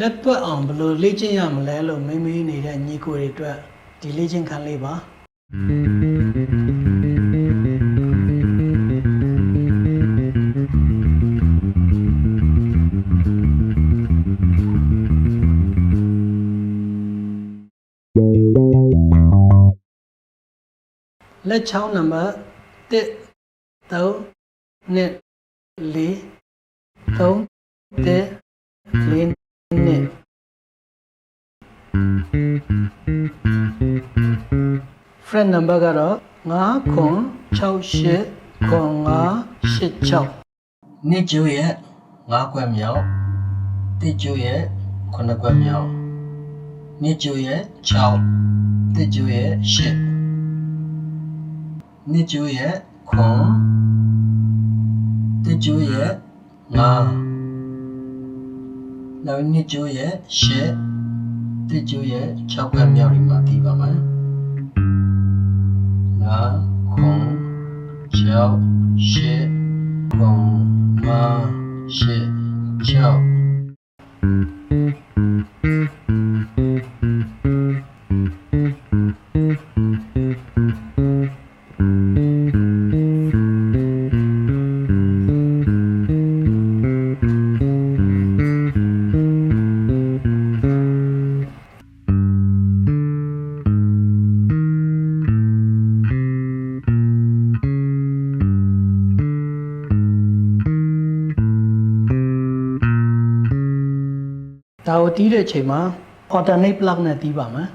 လက်တွက်အောင်ဘယ်လိုလေ့ကျင့်ရမလဲလို့မေးမေးနေတဲ့ညီကိုတွေအတွက်ဒီလေ့ကျင့်ခန်းလေးပါလက်ချောင်းနံပါတ်1 3 2 4 3 1 4 friend number ကတော့9ခွန်68ခွန်986နှစ်ကျိုးရဲ့9ခွက်မြောက်တိကျိုးရဲ့9ခွက်မြောက်နှစ်ကျိုးရဲ့6တိကျိုးရဲ့8နှစ်ကျိုးရဲ့ခွန်တိကျိုးရဲ့9 နောက်နှစ်ကျိုးရဲ့ရှစ်တစ်ကျိုးရဲ့၆ခက်မြောက်ဒီမှာပြီးပါမယ်ငါခုံ၆ရှစ်ခုံငါရှစ်၆ ဒါကိုတီးတဲ့အချိန်မှာ alternate plug နဲ့တီးပါမယ်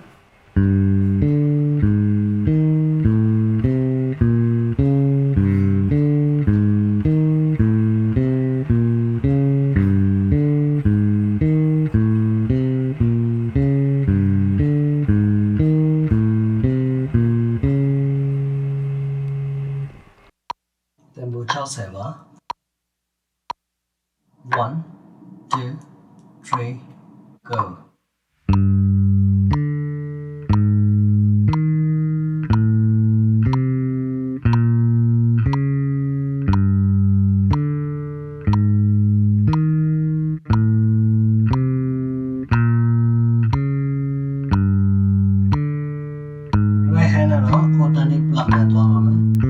တန်ဖိုး60ပါ1 2 three, go. Right hand ကတော့ alternate plug နဲ့သွား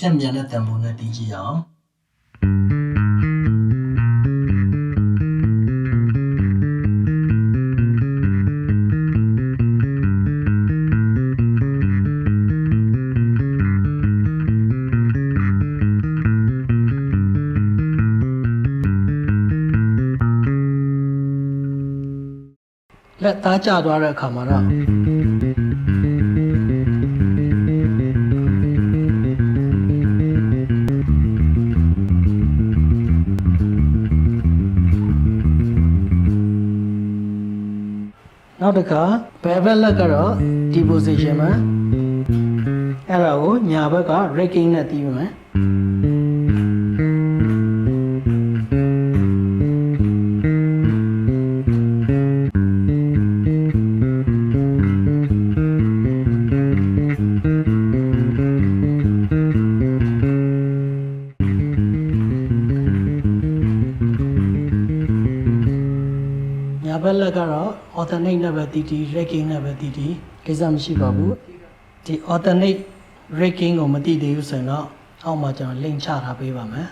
ထက်မြန်တဲ့တန်ဖိုးနဲ့တီးကြည့်အောင်လက်သားကျသွားတဲ့အခါမှာတော့ နောက်တစ်ခါဘယ်ဘက်လက်ကတော့ဒီ position မှာအဲ့ဒါကိုညာဘက်က raking နဲ့တီးမယ် ဘက်လက်ကတော့ alternate နဲ့ပဲတည်တည် ranking နဲ့ပဲတည်တည်ကိစ္စမရှိပါဘူးဒီ alternate ranking ကိုမတည်သေးဘူးဆိုရင်တော့အောက်မှာကျွန်တော် link ချထားပေးပါမယ်